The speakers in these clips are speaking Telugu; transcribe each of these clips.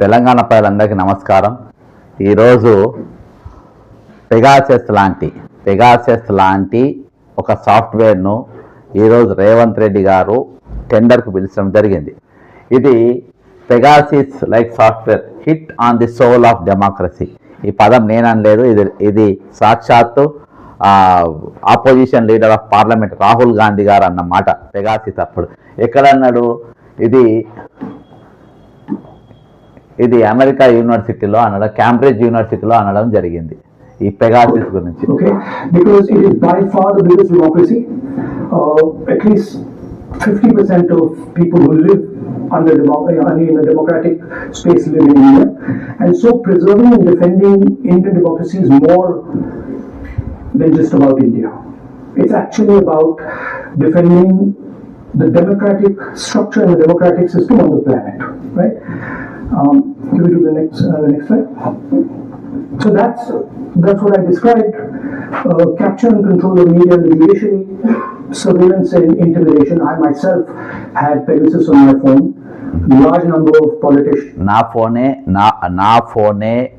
తెలంగాణ ప్రజలందరికీ నమస్కారం. ఈరోజు పెగాసెస్ లాంటి పెగాసెస్ లాంటి ఒక సాఫ్ట్వేర్ను ఈరోజు రేవంత్ రెడ్డి గారు టెండర్కు పిలిచడం జరిగింది. ఇది Pegasus like software hit on the soul of democracy. ఈ పదం నేననలేదు ఇది ఇది సాక్షాత్తు opposition leader of parliament Rahul Gandhi గారు అన్నమాట పెగాసిస్ అప్పుడు ఎక్కడన్నాడు? ఇది ఇది అమెరికా యూనివర్సిటీలో అనడం క్యాంబ్రిడ్జ్ యూనివర్సిటీలో అనడం జరిగింది ఈ పెగాసిస్ గురించి okay? Because it is by far the biggest democracy. Uh, at least 50% of people who live under democ- I mean, in a democratic space live in India. And so preserving and defending Indian democracy is more than just about India. It's actually about defending the democratic structure and the democratic system on the planet, right? Um, can we do the next, uh, the next slide? So that's that's what I described: uh, capture and control of media and the judiciary, surveillance and intimidation. I myself had Pegasus on my phone. Large number of politicians. నా ఫోనే నా నా ఫోనే ఆ,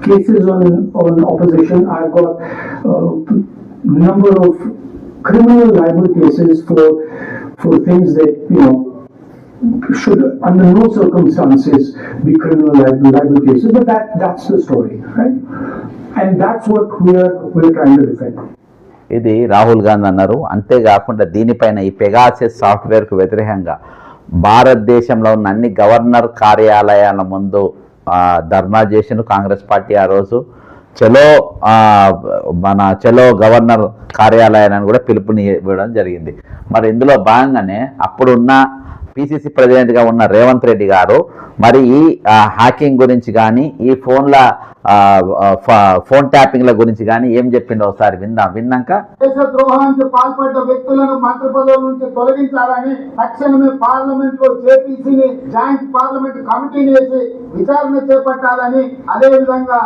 cases on on opposition, I've got uh, number of criminal libel cases for for things that you know should under no circumstances be criminal libel, libel cases, but that, that's the story, right? And that's what we're, we're trying to defend. ఇది రాహుల్ గాంధీ అన్నారు అంతేకాకుండా దీనిపైన ఈ పెగాసిస్ సాఫ్ట్వేర్కు వ్యతిరేకంగా భారతదేశంలో ఉన్న అన్ని గవర్నర్ కార్యాలయాల ముందు ధర్నా చేసిన కాంగ్రెస్ పార్టీ ఆ రోజు. చలో మన చలో గవర్నర్ కార్యాలయాన్ని కూడా పిలుపుని ఇవ్వడం జరిగింది. మరి ఇందులో భాగంగానే అప్పుడున్న పిసిసి ప్రెసిడెంట్గా ఉన్న రేవంత్ రెడ్డి గారు మరి ఈ హ్యాకింగ్ గురించి కానీ ఈ ఫోన్ల ఫోన్ ట్యాపింగ్ల గురించి కానీ ఏం చెప్పిండో ఒకసారి విందాం. విన్నాక? దేశ ద్రోహానికి పాల్పడ్డ వ్యక్తులను మంత్రి పదవుల నుంచి తొలగించాలని తక్షణమే పార్లమెంట్లో జేపీసీని జాయింట్ పార్లమెంట్ కమిటీని వేసి విచారణ చేపట్టాలని అదే విధంగా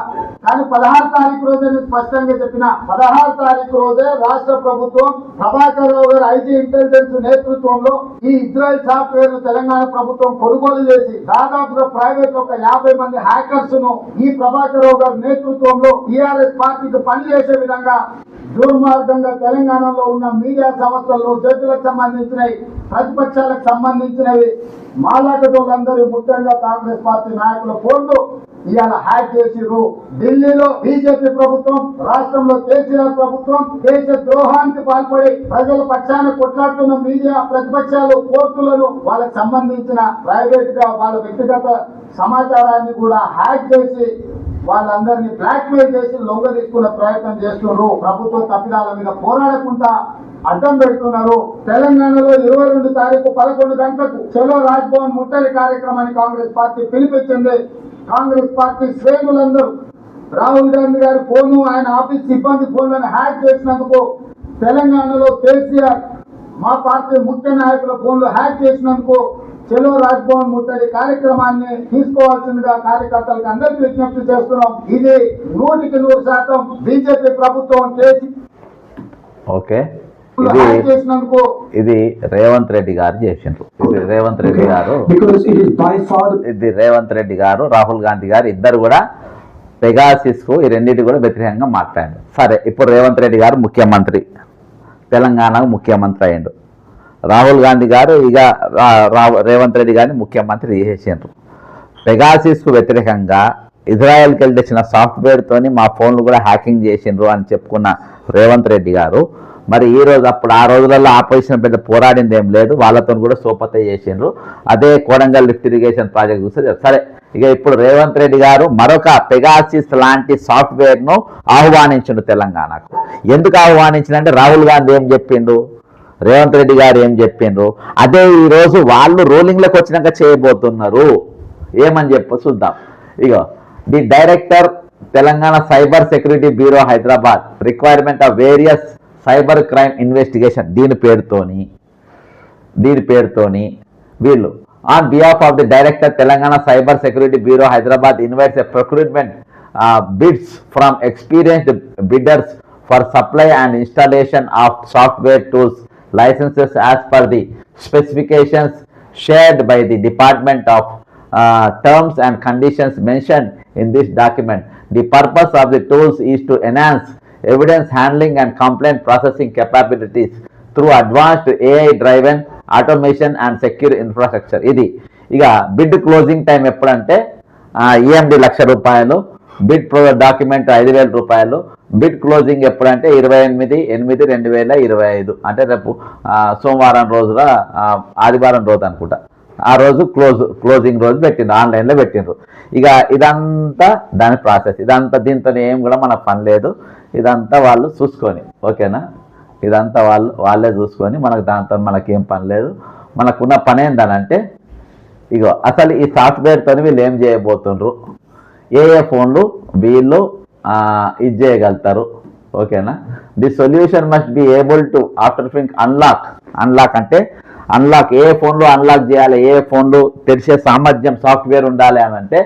కానీ పదహారు తారీఖు రోజే స్పష్టంగా చెప్పిన పదహారు తారీఖు రోజే రాష్ట్ర ప్రభుత్వం ప్రభాకర్ రావు గారు ఐటీ ఇంటెలిజెన్స్ నేతృత్వంలో ఈ ఇజ్రాయెల్ సాఫ్ట్వేర్ తెలంగాణ ప్రభుత్వం కొనుగోలు చేసి దాదాపుగా ప్రైవేట్ ఒక యాభై మంది హ్యాకర్స్ను ఈ ప్రభాకర్ రావు గారి నేతృత్వంలో టీఆర్ఎస్ పార్టీకి పనిచేసే విధంగా దుర్మార్గంగా తెలంగాణలో ఉన్న మీడియా సంస్థలు జడ్జులకు సంబంధించినవి ప్రతిపక్షాలకు సంబంధించినవి మాలాకటోళ్ళందరూ ముఖ్యంగా కాంగ్రెస్ పార్టీ నాయకుల ఫోన్లు ఇవాళ హ్యాక్ చేసిర్రు. ఢిల్లీలో బీజేపీ ప్రభుత్వం రాష్ట్రంలో కేసీఆర్ ప్రభుత్వం దేశ ద్రోహానికి పాల్పడి ప్రజల పక్షాన కొట్లాడుతున్న మీడియా ప్రతిపక్షాలు కోర్టులను వాళ్ళకి సంబంధించిన ప్రైవేట్గా వాళ్ళ వ్యక్తిగత సమాచారాన్ని కూడా హ్యాక్ చేసి వాళ్ళందరినీ బ్లాక్మెయిల్ చేసి లొంగ తీసుకునే ప్రయత్నం చేస్తున్నారు. ప్రభుత్వ తప్పిదాల మీద పోరాడకుండా అడ్డం పెడుతున్నారు. తెలంగాణలో ఇరవై రెండు తారీఖు పదకొండు గంటలకు చలో రాజ్భవన్ ముట్టడి కార్యక్రమాన్ని కాంగ్రెస్ పార్టీ పిలిపించింది. కాంగ్రెస్ పార్టీ శ్రేణులందరూ రాహుల్ గాంధీ గారి ఫోను ఆయన ఆఫీస్ సిబ్బంది ఫోన్లను హ్యాక్ చేసినందుకు తెలంగాణలో కేసీఆర్ మా పార్టీ ముఖ్య నాయకుల ఫోన్లు హ్యాక్ చేసినందుకు చెలో రాజ్భవన్ ముట్టడి కార్యక్రమాన్ని తీసుకోవాల్సిందిగా కార్యకర్తలకు అందరికీ విజ్ఞప్తి చేస్తున్నాం. ఇది నూటికి నూరు శాతం బీజేపీ ప్రభుత్వం చేసి ఓకే. ఇది రేవంత్ రెడ్డి గారు చేసిండ్రు. ఇది రేవంత్ రెడ్డి గారు ఇది రేవంత్ రెడ్డి గారు రాహుల్ గాంధీ గారు ఇద్దరు కూడా పెగాసిస్కు ఈ రెండింటి కూడా వ్యతిరేకంగా మాట్లాడారు. సరే ఇప్పుడు రేవంత్ రెడ్డి గారు ముఖ్యమంత్రి. తెలంగాణకు ముఖ్యమంత్రి అయ్యిండు. రాహుల్ గాంధీ గారు ఇక రేవంత్ రెడ్డి గారిని ముఖ్యమంత్రి చేసేసిండ్రు పెగాసిస్కు వ్యతిరేకంగా ఇజ్రాయెల్కి వెళ్ళి తెచ్చిన సాఫ్ట్వేర్తోని మా ఫోన్లు కూడా హ్యాకింగ్ చేసిండ్రు అని చెప్పుకున్న రేవంత్ రెడ్డి గారు మరి ఈ రోజు అప్పుడు ఆ రోజులలో ఆపోజిషన్ పెద్ద పోరాడింది ఏం లేదు. వాళ్ళతో కూడా సోపత చేసిండ్రు. అదే కోడంగల్ లిఫ్ట్ ఇరిగేషన్ ప్రాజెక్ట్ చూస్తే సరే ఇక ఇప్పుడు రేవంత్ రెడ్డి గారు మరొక పెగాసిస్ లాంటి సాఫ్ట్వేర్ను ఆహ్వానించిండు తెలంగాణకు. ఎందుకు ఆహ్వానించిందంటే రాహుల్ గాంధీ ఏం చెప్పిండు? రేవంత్ రెడ్డి గారు ఏం చెప్పిండ్రు అదే ఈరోజు వాళ్ళు రూలింగ్లోకి వచ్చినాక చేయబోతున్నారు. ఏమని చెప్పు చూద్దాం. ఇగో the director Telangana cyber security bureau Hyderabad requirement of various cyber crime investigation దీని పేరుతోని దీని పేరుతోని వీళ్ళు on behalf of the director Telangana cyber security bureau Hyderabad invites a procurement bids from experienced bidders for supply and installation of software tools licenses as per the specifications shared by the Department of uh, Terms and Conditions mentioned in this document. The purpose of the tools is to enhance evidence handling and complaint processing capabilities through advanced AI-driven automation and secure infrastructure. ఇది. ఇక బిడ్ క్లోజింగ్ టైం ఎప్పుడంటే ఈఎండి లక్ష రూపాయలు బిడ్ ప్రో డాక్యుమెంట్ ఐదు వేల రూపాయలు బిడ్ క్లోజింగ్ ఎప్పుడంటే ఇరవై ఎనిమిది ఎనిమిది రెండు వేల ఇరవై ఐదు. అంటే రేపు సోమవారం రోజున ఆదివారం రోజు అనుకుంటా. ఆ రోజు క్లోజ్ క్లోజింగ్ రోజు పెట్టిండ్రు ఆన్లైన్లో పెట్టిండ్రు. ఇక ఇదంతా దాని ప్రాసెస్. ఇదంతా దీంతో ఏం కూడా మనకు పని లేదు. ఇదంతా వాళ్ళు చూసుకొని ఓకేనా? ఇదంతా వాళ్ళు వాళ్ళే చూసుకొని మనకు దాంతో మనకేం పని లేదు. మనకున్న పని ఏంటనంటే ఇగో అసలు ఈ సాఫ్ట్వేర్తో వీళ్ళు ఏం చేయబోతుండ్రు? ఏ ఏ ఫోన్లు వీళ్ళు ఇది చేయగలుగుతారు? ఓకేనా? The solution must be able to after think unlock. Unlock అంటే అన్లాక్ ఏ ఫోన్లు అన్లాక్ చేయాలి ఏ ఫోన్లు తెరిచే సామర్థ్యం సాఫ్ట్వేర్ ఉండాలి అని అంటే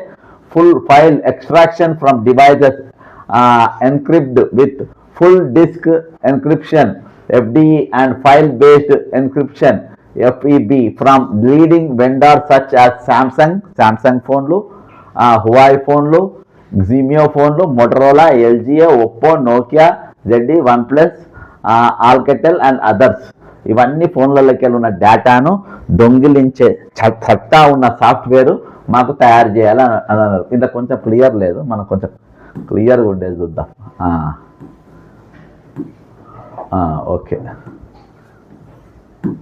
full file extraction from devices encrypt with full disk encryption FDE and file-based encryption FEB from leading vendors such as Samsung, Samsung ఫోన్లు హువాయ్ ఫోన్లు జిమియో ఫోన్లు Motorola ఎల్జిఏ Oppo Nokia ZTE OnePlus Alcatel and others ఇవన్నీ ఫోన్లలోకి ఉన్న డేటాను దొంగిలించే చ- ఉన్న సాఫ్ట్వేర్ మాకు తయారు చేయాలని అని అన్నారు ఇంత కొంచెం క్లియర్ లేదు మనం కొంచెం క్లియర్గా ఉండేది చూద్దాం. ఆ. ఓకే.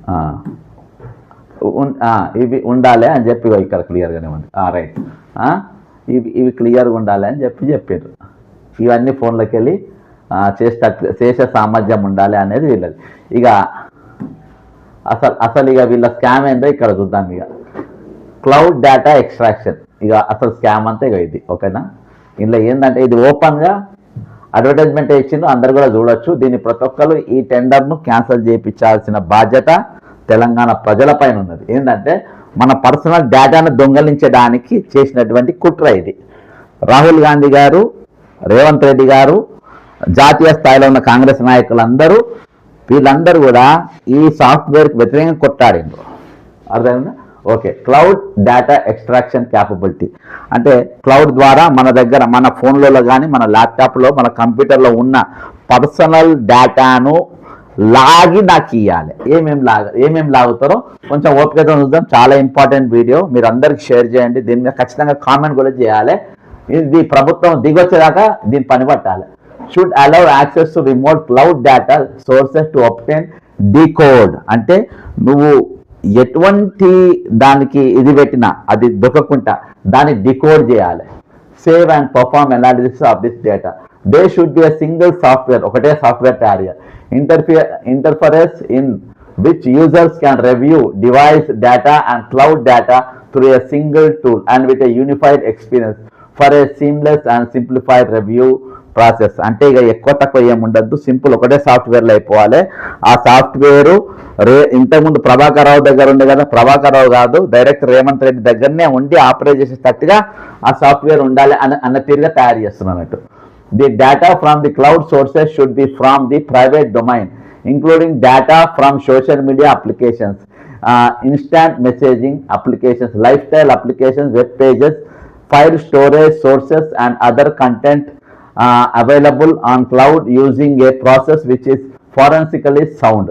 ఆ. ఇవి ఉండాలి అని చెప్పి ఇక్కడ క్లియర్గానే ఉంది. రైట్. ఇవి ఇవి క్లియర్గా ఉండాలి అని చెప్పి చెప్పారు ఇవన్నీ ఫోన్లోకి వెళ్ళి చేసే చేసే సామర్థ్యం ఉండాలి అనేది వీళ్ళది. ఇక అసలు అసలు ఇక వీళ్ళ స్కామ్ ఏందో ఇక్కడ చూద్దాం ఇక క్లౌడ్ డేటా ఎక్స్ట్రాక్షన్ ఇక అసలు స్కామ్ అంతా ఇక ఇది. ఓకేనా? ఇందులో ఏంటంటే ఇది ఓపెన్గా అడ్వర్టైజ్మెంట్ ఇచ్చిండ్రు అందరు కూడా చూడొచ్చు. దీన్ని ప్రతి ఒక్కరు ఈ టెండర్ను క్యాన్సిల్ చేయించాల్సిన బాధ్యత తెలంగాణ ప్రజలపైన ఉన్నది. ఏంటంటే మన పర్సనల్ డేటాను దొంగలించడానికి చేసినటువంటి కుట్ర ఇది. రాహుల్ గాంధీ గారు రేవంత్ రెడ్డి గారు జాతీయ స్థాయిలో ఉన్న కాంగ్రెస్ నాయకులందరూ వీళ్ళందరూ కూడా ఈ సాఫ్ట్వేర్కి వ్యతిరేకంగా కొట్టాడిండ్రు అర్థమైందా? Okay. Cloud data extraction capability. అంటే క్లౌడ్ ద్వారా మన దగ్గర మన ఫోన్లలో కానీ మన ల్యాప్టాప్లో మన కంప్యూటర్లో ఉన్న పర్సనల్ డేటాను లాగి నాకు ఇవ్వాలి ఏమేమి లాగ ఏమేమి లాగుతారో కొంచెం ఓపికతో చూద్దాం. చాలా ఇంపార్టెంట్ వీడియో. మీరు అందరికి షేర్ చేయండి. దీని మీద ఖచ్చితంగా కామెంట్ కూడా చేయాలి. ఇది ప్రభుత్వం దిగొచ్చేదాకా దీన్ని పని పట్టాలి should allow access to remote cloud data sources to obtain decode అంటే నువ్వు ఎటువంటి దానికి ఇది పెట్టినా అది దొక్కకుండా దాన్ని డికోడ్ చేయాలి. Save and perform analysis of this data they should be a single software ఒకటే సాఫ్ట్వేర్ తయారు చేయాలి interfere interference in which users can review device data and cloud data through a single tool and with a unified experience for a seamless and simplified review process. అంటే ఇక ఎక్కువ తక్కువ ఏమి ఉండద్దు. సింపుల్ ఒకటే సాఫ్ట్వేర్లో అయిపోవాలి. ఆ సాఫ్ట్వేరు రే ఇంతకుముందు ప్రభాకర్ రావు దగ్గర ఉండే కదా ప్రభాకర్ రావు కాదు డైరెక్ట్ రేవంత్ రెడ్డి దగ్గరనే ఉండి ఆపరేట్ చేసేటట్టుగా ఆ సాఫ్ట్వేర్ ఉండాలి అన్న అన్న తీరుగా తయారు చేస్తున్నట్టు the data from the cloud sources should be from the private domain including data from social media applications instant messaging applications lifestyle applications web pages file storage sources and other content uh, available on cloud using a process which is forensically sound.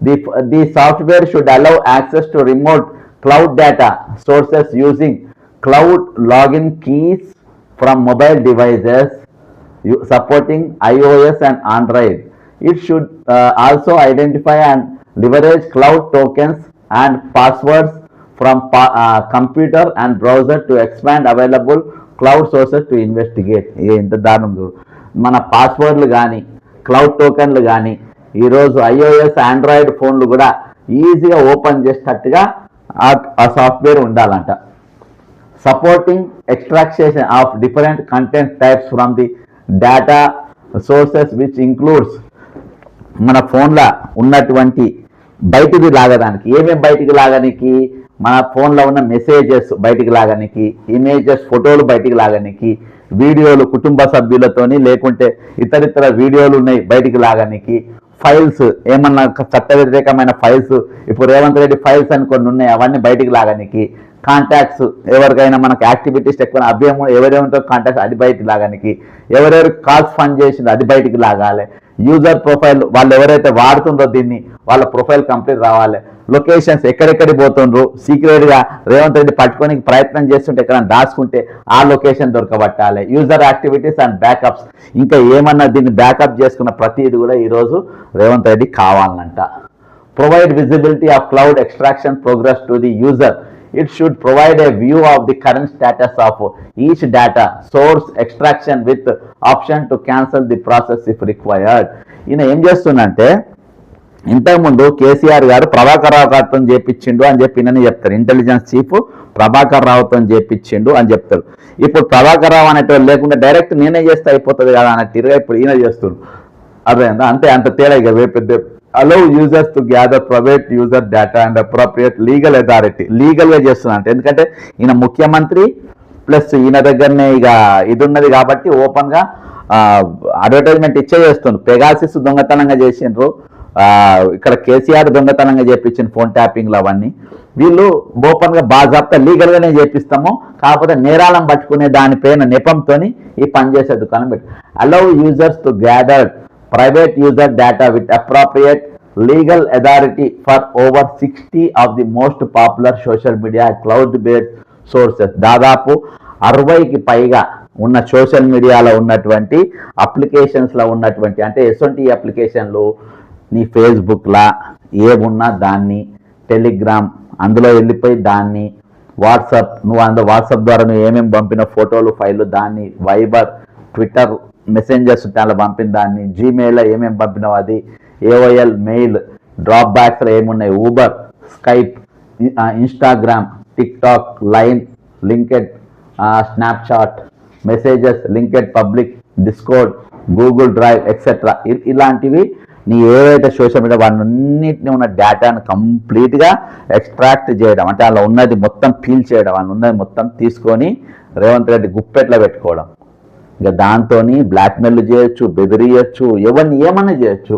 The, the software should allow access to remote cloud data sources using cloud login keys from mobile devices supporting iOS and Android. It should uh, also identify and leverage cloud tokens and passwords from pa- uh, computer and browser to expand available cloud sources to investigate. ఎంత ఇంత దారుణం చూడు. మన పాస్వర్డ్లు కానీ క్లౌడ్ టోకెన్లు కానీ ఈరోజు ఐఓఎస్ ఆండ్రాయిడ్ ఫోన్లు కూడా ఈజీగా ఓపెన్ చేసేటట్టుగా ఆ- సాఫ్ట్వేర్ ఉండాలంట. Supporting extraction of different content types from the data sources which includes మన ఫోన్లో ఉన్నటువంటి బయటికి లాగడానికి. ఏమేమి బయటికి లాగడానికి మన ఫోన్లో ఉన్న మెసేజెస్ బయటికి లాగడానికి ఇమేజెస్ ఫోటోలు బయటికి లాగడానికి వీడియోలు కుటుంబ సభ్యులతోని లేకుంటే ఇతరితర వీడియోలు ఉన్నాయి బయటికి లాగడానికి ఫైల్స్ ఏమన్నా చట్ట వ్యతిరేకమైన ఫైల్స్ ఇప్పుడు రేవంత్ రెడ్డి ఫైల్స్ అని కొన్ని ఉన్నాయి అవన్నీ బయటికి లాగడానికి కాంటాక్ట్స్ ఎవరికైనా మనకు యాక్టివిటీస్ ఎక్కువ అభ్యయం ఎవరేమంటో కాంటాక్ట్స్ అది బయటికి లాగానికి ఎవరెవరు కాల్స్ ఫండ్ చేసింది అది బయటికి లాగాలి. యూజర్ ప్రొఫైల్ వాళ్ళు ఎవరైతే వాడుతుండ్రో దీన్ని వాళ్ళ ప్రొఫైల్ కంప్లీట్ రావాలి. లొకేషన్స్ ఎక్కడెక్కడికి పోతుండ్రు? సీక్రెట్గా రేవంత్ రెడ్డి పట్టుకొని ప్రయత్నం చేస్తుంటే ఎక్కడ దాచుకుంటే ఆ లొకేషన్ దొరకబట్టాలి. యూజర్ యాక్టివిటీస్ అండ్ బ్యాకప్స్ ఇంకా ఏమన్నా దీన్ని బ్యాకప్ చేసుకున్న ప్రతిది కూడా ఈరోజు రేవంత్ రెడ్డి కావాలంట. Provide visibility of cloud extraction progress to the user It should provide a view of the current status of each data source extraction with option to cancel the process if required. ఈయన ఏం చేస్తుందంటే ఇంతకుముందు కేసీఆర్ గారు ప్రభాకర్ రావు గారితో చేపించిండు అని చెప్పి నేను చెప్తారు. ఇంటెలిజెన్స్ చీఫ్ ప్రభాకర్ రావుతో చేపించిండు అని చెప్తారు. ఇప్పుడు ప్రభాకర్ రావు అనేటోళ్ళు లేకుండా డైరెక్ట్ నేనే చేస్తే అయిపోతుంది కదా అన్నట్టుగా ఇప్పుడు ఈయన చేస్తున్నారు అర్థమైందా? అంతే అంత తేడా ఇక వే పెద్ద allow users to gather private user data and appropriate legal authority లీగల్గా చేస్తున్నా అంటే ఎందుకంటే ఈయన ముఖ్యమంత్రి ప్లస్ ఈయన దగ్గరనే ఇక ఇది ఉన్నది కాబట్టి ఓపెన్గా అడ్వర్టైజ్మెంట్ ఇచ్చే చేస్తుండ్రు పెగాసిస్ దొంగతనంగా చేసిండ్రు. ఇక్కడ కేసీఆర్ దొంగతనంగా చేపించిన ఫోన్ ట్యాపింగ్లు అవన్నీ. వీళ్ళు ఓపెన్గా గా లీగల్గానే చేపిస్తాము. కాకపోతే నేరాలను పట్టుకునే దానిపైన నెపంతో ఈ పని చేసే దుకాణం పెట్టి. Allow users to gather private user data with appropriate legal authority for over sixty of the most popular social media cloud based sources దాదాపు అరవైకి పైగా ఉన్న సోషల్ మీడియాలో ఉన్నటువంటి అప్లికేషన్స్లో ఉన్నటువంటి అంటే ఎటువంటి అప్లికేషన్లు నీ ఫేస్బుక్లా ఏమున్నా దాన్ని టెలిగ్రామ్ అందులో వెళ్ళిపోయి దాన్ని వాట్సాప్ నువ్వు అందులో వాట్సాప్ ద్వారా నువ్వు ఏమేమి పంపిన ఫోటోలు ఫైళ్ళు దాన్ని వైబర్ ట్విట్టర్ మెసెంజర్స్ దాంట్లో పంపిన దాన్ని జీమెయిల్లో ఏమేమి పంపినావు అది ఏఓఎల్ మెయిల్ డ్రాప్ బ్యాక్స్లో ఏమున్నాయి Uber Skype Instagram TikTok Line linked Snapchat messages linked public Discord Google Drive etcetera ఇలాంటివి నీ ఏవైతే సోషల్ మీడియా వాటిన్నింటిని ఉన్న డేటాను కంప్లీట్గా ఎక్స్ట్రాక్ట్ చేయడం అంటే అలా ఉన్నది మొత్తం ఫీల్ చేయడం అలా ఉన్నది మొత్తం తీసుకొని రేవంత్ రెడ్డి గుప్పెట్లో పెట్టుకోవడం. ఇంకా దాంతో బ్లాక్మెయిల్ చేయొచ్చు బెదిరియచ్చు ఎవరిని ఏమన్నా చేయొచ్చు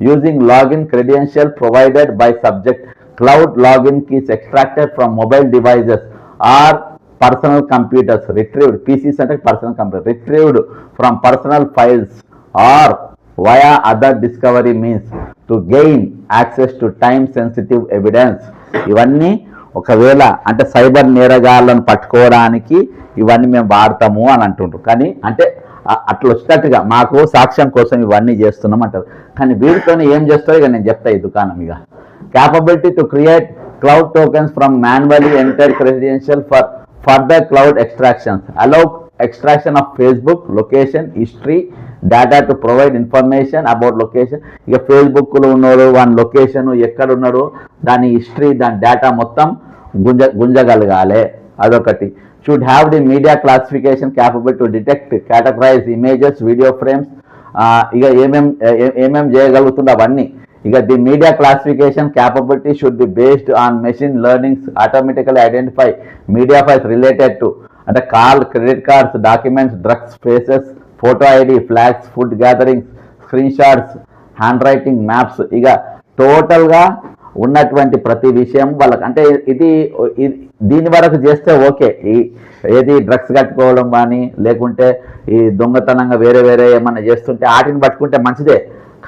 using login credential provided by subject cloud login keys extracted from mobile devices or personal computers retrieved PCs అంటే personal computer retrieved from personal files or via other discovery means to gain access to time sensitive evidence ఇవన్నీ ఒకవేళ అంటే సైబర్ నేరగాళ్ళను పట్టుకోవడానికి ఇవన్నీ మేము వాడతాము అని అంటుండ్రు. కానీ అంటే అట్లా వచ్చినట్టుగా మాకు సాక్ష్యం కోసం ఇవన్నీ చేస్తున్నాం అంటారు. కానీ వీటితో ఏం చేస్తారు ఇక నేను చెప్తా ఈ దుకాణం ఇక. Capability to create cloud tokens from manually entire credential for further cloud extractions allow extraction of Facebook location history data to provide information about location ఇక ఫేస్బుక్లో ఉన్నారు వాళ్ళ లొకేషన్ ఎక్కడ ఉన్నారు దాని హిస్టరీ దాని డేటా మొత్తం గుంజ గుంజగలగాలి. అదొకటి. Should have the media classification capable to detect categorize images video frames ఇక ఏమేం ఏమేం చేయగలుగుతుందో అవన్నీ. ఇక the media classification capability should be based on machine learnings automatical identify media files related to అంటే call credit cards documents drugs faces photo ID flags food gatherings screenshots handwriting maps ఇక టోటల్గా ఉన్నటువంటి ప్రతి విషయం వాళ్ళకి అంటే ఇది దీని వరకు చేస్తే ఓకే. ఈ ఏది డ్రగ్స్ కట్టుకోవడం కానీ లేకుంటే ఈ దొంగతనంగా వేరే వేరే ఏమైనా చేస్తుంటే వాటిని పట్టుకుంటే మంచిదే.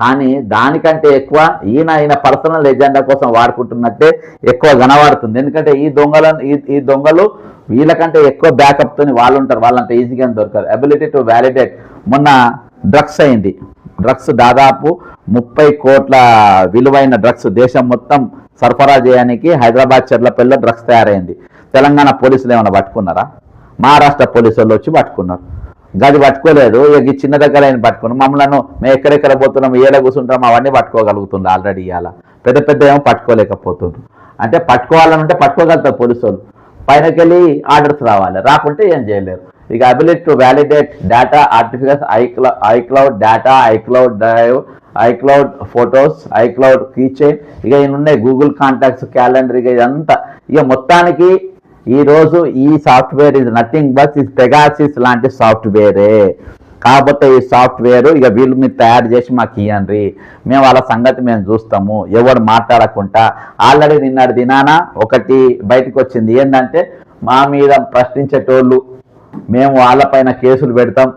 కానీ దానికంటే ఎక్కువ ఈయన ఈయన పర్సనల్ ఎజెండా కోసం వాడుకుంటున్నట్టే ఎక్కువ కనబడుతుంది ఎందుకంటే ఈ దొంగలను ఈ ఈ దొంగలు వీళ్ళకంటే ఎక్కువ బ్యాకప్తో వాళ్ళు ఉంటారు వాళ్ళంత ఈజీగా దొరకరు అబిలిటీ టు వ్యాలిడేట్ మొన్న డ్రగ్స్ అయింది. డ్రగ్స్ దాదాపు ముప్పై కోట్ల విలువైన డ్రగ్స్ దేశం మొత్తం సరఫరా చేయడానికి హైదరాబాద్ చెర్లపల్లిలో డ్రగ్స్ తయారైంది. తెలంగాణ పోలీసులు ఏమైనా పట్టుకున్నారా? మహారాష్ట్ర పోలీసు వాళ్ళు వచ్చి పట్టుకున్నారు. గది పట్టుకోలేదు. ఇక చిన్న దగ్గర ఆయన పట్టుకున్నాం మమ్మల్ని మేము ఎక్కడెక్కడ పోతున్నాం? ఏడ కూర్చుంటాం? అవన్నీ పట్టుకోగలుగుతుంది ఆల్రెడీ ఇవాళ. పెద్ద పెద్ద ఏమో పట్టుకోలేకపోతుంది అంటే పట్టుకోవాలనంటే పట్టుకోగలుగుతారు పోలీసు వాళ్ళు పైనకెళ్ళి ఆర్డర్స్ రావాలి. రాకుంటే ఏం చేయలేరు. ఇక ability to validate data artificials ఐక్లౌ iCloud data iCloud drive iCloud photos iCloud keychain ఇక ఉన్నాయి గూగుల్ కాంటాక్ట్స్ క్యాలెండర్ ఇక ఇదంతా. ఇక మొత్తానికి ఈరోజు ఈ software is nothing but is Pegasus లాంటి సాఫ్ట్వేరే కాకపోతే ఈ సాఫ్ట్వేర్ ఇక వీళ్ళు మీరు తయారు చేసి మాకు ఇవ్వండి మేము వాళ్ళ సంగతి మేము చూస్తాము. ఎవరు మాట్లాడకుండా. ఆల్రెడీ నిన్నటి దినాన ఒకటి బయటకు వచ్చింది. ఏంటంటే మా మీద ప్రశ్నించేటోళ్ళు మేము వాళ్ళపైన కేసులు పెడతాం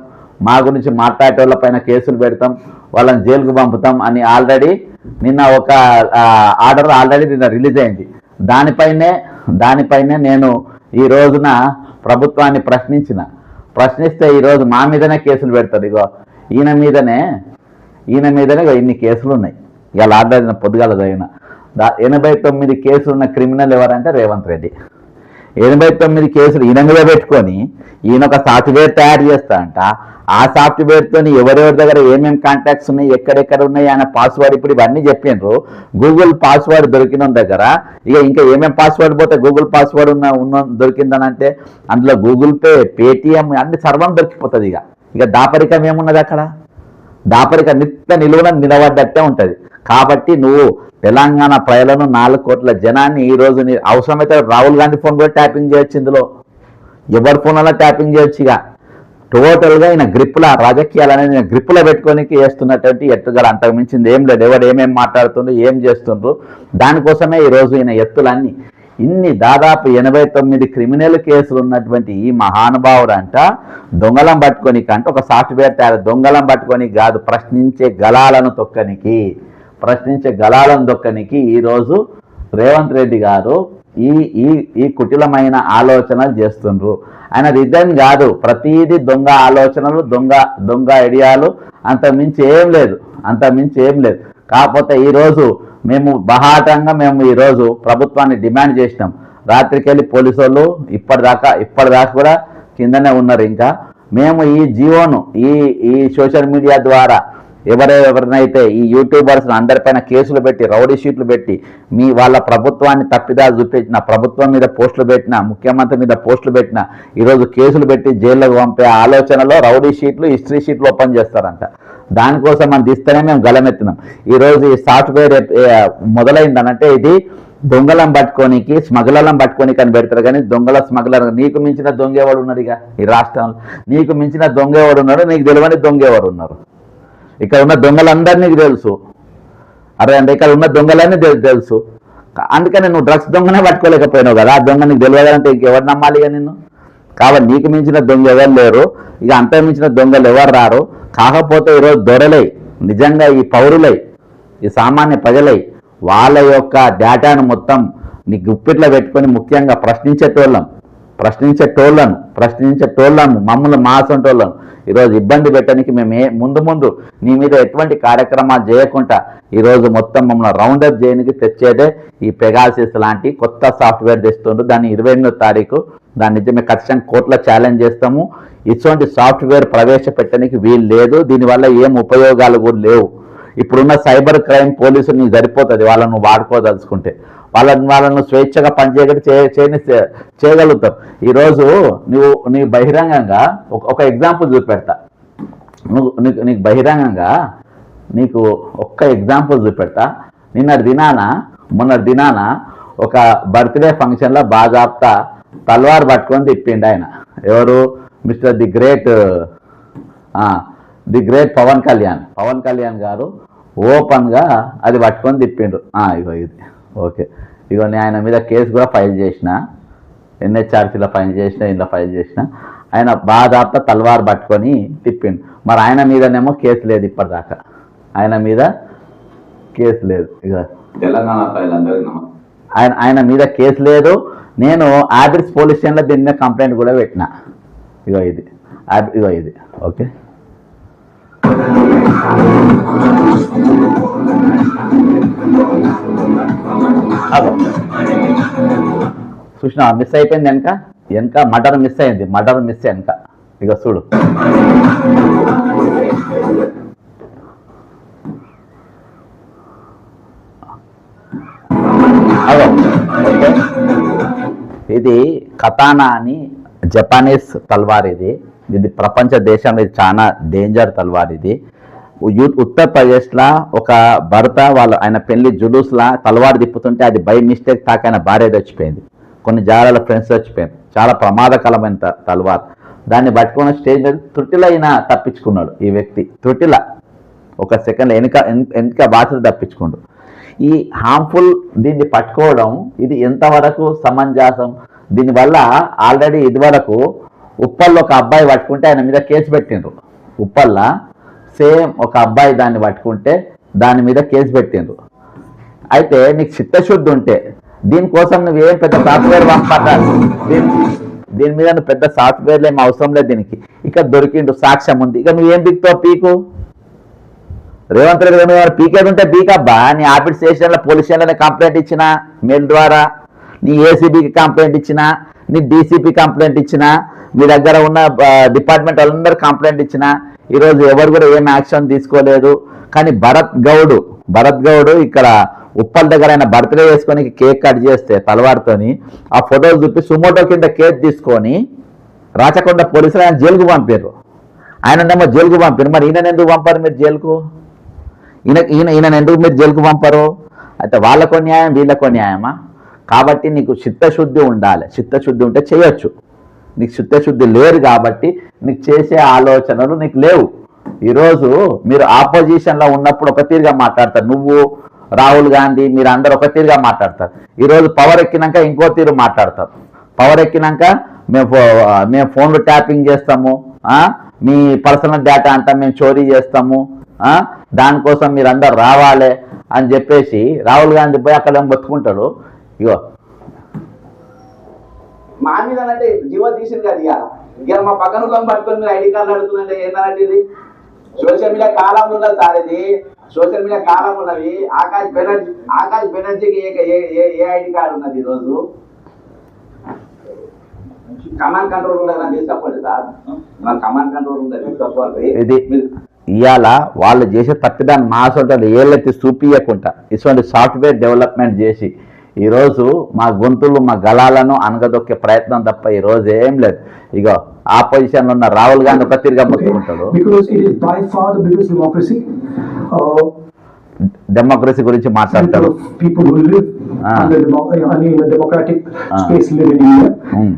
మా గురించి మాట్లాడేటోళ్ళపైన కేసులు పెడతాం వాళ్ళని జైలుకు పంపుతాం అని ఆల్రెడీ నిన్న ఒక ఆర్డర్ ఆల్రెడీ నిన్న రిలీజ్ అయింది. దానిపైనే దానిపైనే నేను ఈ రోజున ప్రభుత్వాన్ని ప్రశ్నించిన. ప్రశ్నిస్తే ఈరోజు మా మీదనే కేసులు పెడతారు. ఇగో ఈయన మీదనే ఈయన మీదనే ఇన్ని కేసులు ఉన్నాయి. ఇలా ఆర్డర్ పొద్దుగాల చదివిన దా ఎనభై తొమ్మిది కేసులు ఉన్న క్రిమినల్ ఎవరంటే రేవంత్ రెడ్డి. ఎనభై తొమ్మిది కేసులు ఈయన మీద పెట్టుకొని ఈయన ఒక సాఫ్ట్వేర్ తయారు చేస్తాడంట. ఆ సాఫ్ట్వేర్తో ఎవరెవరి దగ్గర ఏమేమి కాంటాక్ట్స్ ఉన్నాయి ఎక్కడెక్కడ ఉన్నాయి ఆయన పాస్వర్డ్ ఇప్పుడు ఇవన్నీ చెప్పిండ్రు గూగుల్ పాస్వర్డ్ దొరికిన దగ్గర ఇక ఇంకా ఏమేమి పాస్వర్డ్ పోతే గూగుల్ పాస్వర్డ్ ఉన్న ఉన్న దొరికిందని అంటే అందులో గూగుల్ పే పేటిఎం అన్ని సర్వం దొరికిపోతుంది ఇక. ఇక దాపరికం ఏమున్నది అక్కడ? దాపరిక నిత్య నిలువన నిలబడ్డట్టే ఉంటుంది. కాబట్టి నువ్వు తెలంగాణ ప్రజలను నాలుగు కోట్ల జనాన్ని ఈ రోజు నీ అవసరమైతే రాహుల్ గాంధీ ఫోన్ కూడా ట్యాపింగ్ చేయొచ్చు ఇందులో. ఎవరి ఫోన్లో ట్యాపింగ్ చేయొచ్చు ఇక. టోటల్గా ఈయన గ్రిప్పుల రాజకీయాలు అనేది గ్రిప్పులో పెట్టుకోనికి వేస్తున్నటువంటి ఎత్తుగల అంతకు మించింది ఏం లేదు. ఎవరు ఏమేమి మాట్లాడుతుండ్రు ఏం చేస్తుండ్రు దానికోసమే ఈరోజు ఈయన ఎత్తులన్నీ. ఇన్ని దాదాపు ఎనభై తొమ్మిది క్రిమినల్ కేసులు ఉన్నటువంటి ఈ మహానుభావుడు అంట దొంగలం పట్టుకొని అంటే ఒక సాఫ్ట్వేర్ తయారు దొంగలం పట్టుకొని కాదు ప్రశ్నించే గలాలను తొక్కనికి. ప్రశ్నించే గలాలం దొక్కనికి ఈరోజు రేవంత్ రెడ్డి గారు ఈ ఈ ఈ కుటిలమైన ఆలోచనలు చేస్తుండ్రు. ఆయన రిజన్ కాదు ప్రతీది దొంగ ఆలోచనలు దొంగ దొంగ ఐడియాలు అంత మించి ఏం లేదు అంత మించి ఏం లేదు. కాకపోతే ఈరోజు మేము బహాటంగా మేము ఈరోజు ప్రభుత్వాన్ని డిమాండ్ చేసినాం. రాత్రికెళ్ళి పోలీసు వాళ్ళు ఇప్పటిదాకా ఇప్పటిదాకా కూడా కిందనే ఉన్నారు ఇంకా. మేము ఈ జియోను ఈ ఈ సోషల్ మీడియా ద్వారా ఎవరెవరినైతే ఈ యూట్యూబర్స్ అందరిపైన కేసులు పెట్టి రౌడీ షీట్లు పెట్టి మీ వాళ్ళ ప్రభుత్వాన్ని తప్పిదా చూపించిన ప్రభుత్వం మీద పోస్టులు పెట్టిన ముఖ్యమంత్రి మీద పోస్టులు పెట్టిన ఈరోజు కేసులు పెట్టి జైల్లోకి పంపే ఆలోచనలో రౌడీ షీట్లు హిస్టరీ షీట్లు ఓపెన్ చేస్తారంట. దానికోసం మనం తీస్తేనే మేము గలమెత్తినాం. ఈరోజు ఈ సాఫ్ట్వేర్ మొదలైందనంటే ఇది దొంగలం పట్టుకోనికి స్మగ్లలం పట్టుకోనికి అని పెడతారు కానీ దొంగల స్మగ్లర్ నీకు మించిన దొంగ ఎవడు ఉన్నారు ఇక ఈ రాష్ట్రంలో? నీకు మించిన దొంగ ఎవడు ఉన్నారు నీకు తెలియని దొంగ ఎవరు ఉన్నారు? ఇక్కడ ఉన్న దొంగలందరినీ తెలుసు. అరే అంటే ఇక్కడ ఉన్న దొంగలన్నీ తెలుసు. అందుకని నువ్వు డ్రగ్స్ దొంగనే పట్టుకోలేకపోయినావు కదా. ఆ దొంగ నీకు తెలియదంటే ఇంకెవరు నమ్మాలి ఇక నిన్ను? కాబట్టి నీకు మించిన దొంగ ఎవరు లేరు. ఇక అంత మించిన దొంగలు ఎవరు రారు. కాకపోతే ఈరోజు దొరలై నిజంగా ఈ పౌరులై ఈ సామాన్య ప్రజలై వాళ్ళ యొక్క డేటాను మొత్తం నీ గుప్పిట్లో పెట్టుకొని ముఖ్యంగా ప్రశ్నించేటోళ్ళం. ప్రశ్నించేటోళ్ళను ప్రశ్నించేటోళ్ళము మమ్మల్ని మాసం మాసంటోళ్ళను ఈరోజు ఇబ్బంది పెట్టడానికి మేము ఏ ముందు ముందు నీ మీద ఎటువంటి కార్యక్రమాలు చేయకుండా ఈరోజు మొత్తం మమ్మల్ని రౌండప్ చేయడానికి తెచ్చేదే ఈ పెగాసిస్ లాంటి కొత్త సాఫ్ట్వేర్ తెస్తుండ్రు. దాన్ని ఇరవై ఎనిమిదో తారీఖు దాని నుంచి మేము ఖచ్చితంగా కోర్టులో ఛాలెంజ్ చేస్తాము. ఇటువంటి సాఫ్ట్వేర్ ప్రవేశపెట్టడానికి వీలు లేదు. దీనివల్ల ఏం ఉపయోగాలు కూడా లేవు. ఇప్పుడున్న సైబర్ క్రైమ్ పోలీసులు నీకు సరిపోతుంది. వాళ్ళను వాడుకోదలుచుకుంటే. వాళ్ళని వాళ్ళను స్వేచ్ఛగా పనిచేయగలి చే చేయని చేయగలుగుతాం. ఈరోజు నువ్వు నీ బహిరంగంగా ఒక ఒక ఎగ్జాంపుల్ చూపెడతా. నువ్వు నీకు నీకు బహిరంగంగా నీకు ఒక్క ఎగ్జాంపుల్ చూపెడతా. నిన్న దినాన మొన్న దినాన ఒక బర్త్డే ఫంక్షన్లో బాజాప్తా తల్వార్ పట్టుకొని తిప్పిండు ఆయన. ఎవరు? Mister the great the great Pavan Kalyan. Pavan Kalyan garu ఓపెన్గా అది పట్టుకొని తిప్పిండు. ఇగో ఇది. ఓకే. ఇగో నేను ఆయన మీద కేసు కూడా ఫైల్ చేసిన. ఎన్హెచ్ఆర్సీలో ఫైల్ చేసిన ఇంట్లో ఫైల్ చేసిన. ఆయన బాధాప్త తల్వార్ పట్టుకొని తిప్పిండు. మరి ఆయన మీదనేమో కేసు లేదు ఇప్పటిదాకా. ఆయన మీద కేసు లేదు. ఇక తెలంగాణ ఆయన ఆయన మీద కేసు లేదు. నేను ఆడ్రిస్ పోలీస్ స్టేషన్లో దీని మీద కంప్లైంట్ కూడా పెట్టిన. ఇగో ఇది. ఇగో ఇది. ఓకే. చూసినా మిస్ అయిపోయింది వెనక? వెనక మటర్ మిస్ అయింది మటర్ మిస్ వెనక. ఇక చూడు. ఇది కతానా అని జపానీస్ తల్వార్ ఇది. ఇది ప్రపంచ దేశంలో ఇది చాలా డేంజర్ తల్వార్ ఇది. యూ- ఉత్తరప్రదేశ్లో ఒక భర్త వాళ్ళ ఆయన పెళ్ళి జులూస్లా తలవారు తిప్పుతుంటే అది బై మిస్టేక్ తాకి ఆయన భార్య చచ్చిపోయింది. కొన్ని జాగాల ఫ్రెండ్స్ చచ్చిపోయింది చాలా ప్రమాదకరమైన తలవారు తలవార్. దాన్ని పట్టుకున్న స్టేజ్ మీద అయినా తప్పించుకున్నాడు ఈ వ్యక్తి. త్రుటిల. ఒక సెకండ్ వెనుక వెనుక బాధ్యత తప్పించుకోండు. ఈ హార్మ్ఫుల్ దీన్ని పట్టుకోవడం ఇది ఎంతవరకు సమంజాసం? దీనివల్ల ఆల్రెడీ ఇదివరకు ఉప్పల్లో ఒక అబ్బాయి పట్టుకుంటే ఆయన మీద కేసు పెట్టిండ్రు. ఉప్పల్లా సేమ్ ఒక అబ్బాయి దాన్ని పట్టుకుంటే దాని మీద కేసు పెట్టిండ్రు. అయితే నీకు చిత్తశుద్ధి ఉంటే దీనికోసం నువ్వేం పెద్ద సాఫ్ట్వేర్ పంపట్టాలి దీని దీని మీద నువ్వు పెద్ద సాఫ్ట్వేర్లు ఏమి అవసరం లేదు దీనికి. ఇక దొరికిండు సాక్ష్యం ఉంది. ఇక నువ్వేం దిగుతావు పీకు? రేవంత్ రెడ్డి గారు పీకేది ఉంటే పీకబ్బా. నీ ఆఫీస్ స్టేషన్లో పోలీస్ స్టేషన్లో కంప్లైంట్ ఇచ్చిన మెయిల్ ద్వారా. నీ ఏసీబీకి కంప్లైంట్ ఇచ్చినా నీ డీసీపీ కంప్లైంట్ ఇచ్చిన మీ దగ్గర ఉన్న డిపార్ట్మెంట్ వాళ్ళందరూ కంప్లైంట్ ఇచ్చిన ఈరోజు ఎవరు కూడా ఏం యాక్షన్ తీసుకోలేదు. కానీ భరత్ గౌడ్ భరత్ గౌడ్ ఇక్కడ ఉప్పల్ దగ్గర ఆయన బర్త్డే వేసుకొని కేక్ కట్ చేస్తే తలవారుతోని ఆ ఫోటోలు చూపి సుమోటో కింద కేక్ తీసుకొని రాచకొండ పోలీసులు ఆయన జైలుకు పంపారు ఆయననేమో జైలుకు పంపారు మరి ఈయన ఎందుకు పంపారు మీరు జైలుకు? ఈయన ఈయన ఈయన ఎందుకు మీరు జైలుకు పంపరు? అయితే వాళ్ళకో న్యాయం వీళ్ళకో న్యాయమా? కాబట్టి నీకు చిత్తశుద్ధి ఉండాలి. చిత్తశుద్ధి ఉంటే చేయొచ్చు. నీకు చిత్తశుద్ధి లేరు కాబట్టి నీకు చేసే ఆలోచనలు నీకు లేవు. ఈరోజు మీరు ఆపోజిషన్లో ఉన్నప్పుడు ఒక తీరుగా మాట్లాడతారు. నువ్వు రాహుల్ గాంధీ మీరు అందరు ఒక తీరుగా మాట్లాడతారు. ఈరోజు పవర్ ఎక్కినాక ఇంకో తీరు మాట్లాడతారు. పవర్ ఎక్కినాక మేము ఫో- మేము ఫోన్లు ట్యాపింగ్ చేస్తాము. మీ పర్సనల్ డేటా అంతా మేము చోరీ చేస్తాము. దానికోసం మీరు అందరు రావాలి అని చెప్పేసి రాహుల్ గాంధీ పోయి అక్కడ ఏమో బతుకుంటాడు? ఇగో. మా మీద అంటే జీవో తీసింది కదా ఇక ఇక మా పక్కన వాళ్ళని పట్టుకొని మీరు ఐడి కార్డు అడుగుతుందంటే ఏంటంటే ఇది? సోషల్ మీడియా కాలం ఉన్నది సార్ ఇది. సోషల్ మీడియా కాలం ఉన్నది. ఆకాశ్ బెనర్జీ ఆకాశ్ బెనర్జీకి ఏ ఐడి కార్డు ఉన్నది ఈరోజు? కమాండ్ కంట్రోల్ ఉండదు తీసుకోండి సార్. మన కమాండ్ కంట్రోల్ ఉండదు తీసుకోవాలి ఇది ఇవాళ వాళ్ళు చేసే తప్పిదాన్ని మా సొంత ఏళ్ళెత్తి చూపియకుండా ఇటువంటి సాఫ్ట్వేర్ డెవలప్మెంట్ చేసి ఈరోజు మా గొంతులు మా గలాలను అనగదొక్కే ప్రయత్నం తప్ప ఈరోజు ఏం లేదు. ఇగో ఆపోజిషన్లో ఉన్న రాహుల్ గాంధీ ఒక తిరిగి అమ్ముతుంటాడు. డెమోక్రసీ గురించి మాట్లాడతాడు. Hmm.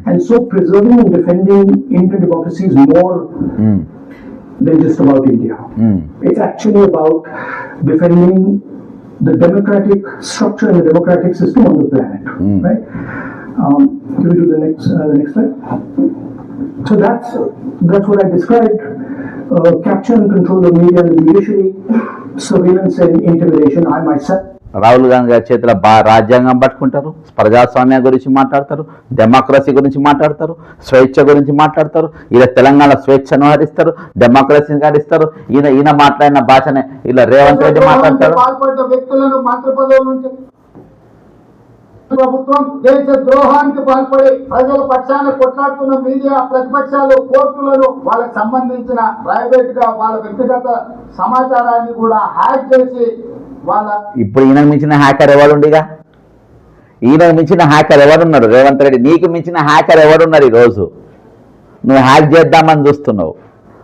Hmm. than just about India. Mm. It's actually about defending the democratic structure and the democratic system on the planet, Mm. right? Um, can we do the next, uh, the next slide? So that's, that's what I described, uh, capture and control of media and judiciary, surveillance and intimidation, I myself Rahul Gandhi గారి చేతిలో బా రాజ్యాంగం పట్టుకుంటారు ప్రజాస్వామ్యం గురించి మాట్లాడతారు డెమోక్రసీ గురించి మాట్లాడతారు స్వేచ్ఛ గురించి మాట్లాడతారు ఇలా తెలంగాణ స్వేచ్ఛను హరిస్తారు డెమోక్రసీని హరిస్తారు ఈయన ఈయన మాట్లాడిన భాషనే ఇలా రేవంత్ రెడ్డి మాట్లాడతారు ప్రభుత్వం దేశ ద్రోహానికి పాల్పడి ప్రజల పక్షాన కొట్లాడుతున్న మీడియా ప్రతిపక్షాలు కోర్టులను వాళ్ళకి సంబంధించిన ప్రైవేట్గా వాళ్ళ వ్యక్తిగత సమాచారాన్ని కూడా హ్యాక్ చేసి ఇప్పుడు ఈయనకు మించిన హ్యాకర్ ఎవరుండిగా ఈయనకు మించిన హ్యాకర్ ఎవరున్నారు రేవంత్ రెడ్డి నీకు మించిన హ్యాకర్ ఎవరున్నారు ఈరోజు? నువ్వు హ్యాక్ చేద్దామని చూస్తున్నావు.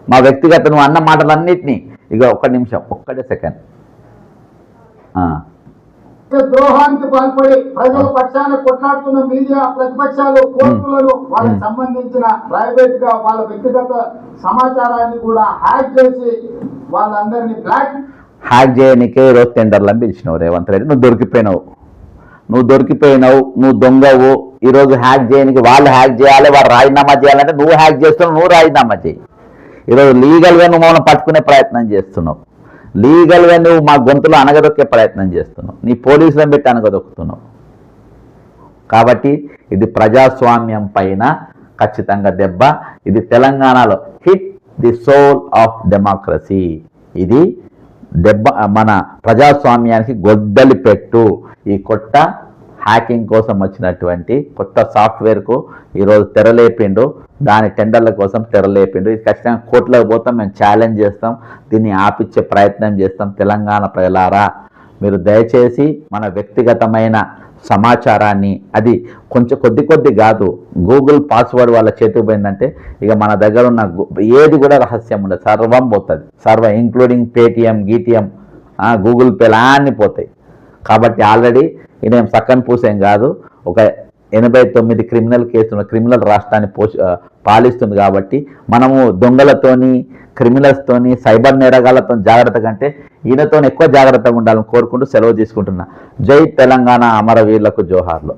మా వ్యక్తిగత నువ్వు అన్న మాటలన్నిటినీ. ఇక ఒక్క నిమిషం ఒక్కటే సెకండ్. ద్రోహానికి పాల్పడి ప్రజల పక్షాన కొట్లాడుతున్న మీడియా ప్రతిపక్షాలు కోర్టులను వాళ్ళకి సంబంధించిన ప్రైవేట్గా వాళ్ళ వ్యక్తిగత సమాచారాన్ని కూడా హ్యాక్ చేసి వాళ్ళందరినీ బ్లాక్ హ్యాక్ చేయనికే ఈరోజు టెండర్లను పిలిచినావు రేవంత్ రెడ్డి. నువ్వు దొరికిపోయినావు. నువ్వు దొరికిపోయినావు నువ్వు దొంగవు. ఈరోజు హ్యాక్ చేయనికి వాళ్ళు హ్యాక్ చేయాలి వాళ్ళు రాజీనామా చేయాలంటే నువ్వు హ్యాక్ చేస్తున్నావు నువ్వు రాజీనామా చేయి. ఈరోజు లీగల్గా నువ్వు మమ్మల్ని పట్టుకునే ప్రయత్నం చేస్తున్నావు. లీగల్గా నువ్వు మా గొంతులో అనగదొక్కే ప్రయత్నం చేస్తున్నావు. నీ పోలీసులను పెట్టి అనగదొక్కుతున్నావు. కాబట్టి ఇది ప్రజాస్వామ్యం పైన ఖచ్చితంగా దెబ్బ. ఇది తెలంగాణలో hit the soul of democracy. ఇది దెబ్బ మన ప్రజాస్వామ్యానికి గొడ్డలి పెట్టు. ఈ కొత్త హ్యాకింగ్ కోసం వచ్చినటువంటి కొత్త సాఫ్ట్వేర్కు ఈరోజు తెరలేపిండు. దాని టెండర్ల కోసం తెరలేపిండు. ఇది ఖచ్చితంగా కోర్టులకు పోతాం మేము ఛాలెంజ్ చేస్తాం. దీన్ని ఆపిచ్చే ప్రయత్నం చేస్తాం తెలంగాణ ప్రజలారా. మీరు దయచేసి మన వ్యక్తిగతమైన సమాచారాన్ని అది కొంచెం కొద్ది కొద్ది కాదు. గూగుల్ పాస్వర్డ్ వాళ్ళ చేతికి పోయిందంటే ఇక మన దగ్గర ఉన్న ఏది కూడా రహస్యం ఉండదు. సర్వం పోతుంది. సర్వం ఇంక్లూడింగ్ పేటిఎం గీటిఎం గూగుల్ పేలా అన్నీ పోతాయి. కాబట్టి ఆల్రెడీ ఇదేం సక్కని పూసేం కాదు. ఒక ఎనభై తొమ్మిది క్రిమినల్ కేసులు క్రిమినల్ రాష్ట్రాన్ని పోష పాలిస్తుంది కాబట్టి మనము దొంగలతోని క్రిమినల్స్తోని సైబర్ నేరగాళ్ళతో జాగ్రత్త కంటే ఈయనతో ఎక్కువ జాగ్రత్తగా ఉండాలని కోరుకుంటూ సెలవు తీసుకుంటున్నా. జై తెలంగాణ అమరవీరులకు జోహార్లు.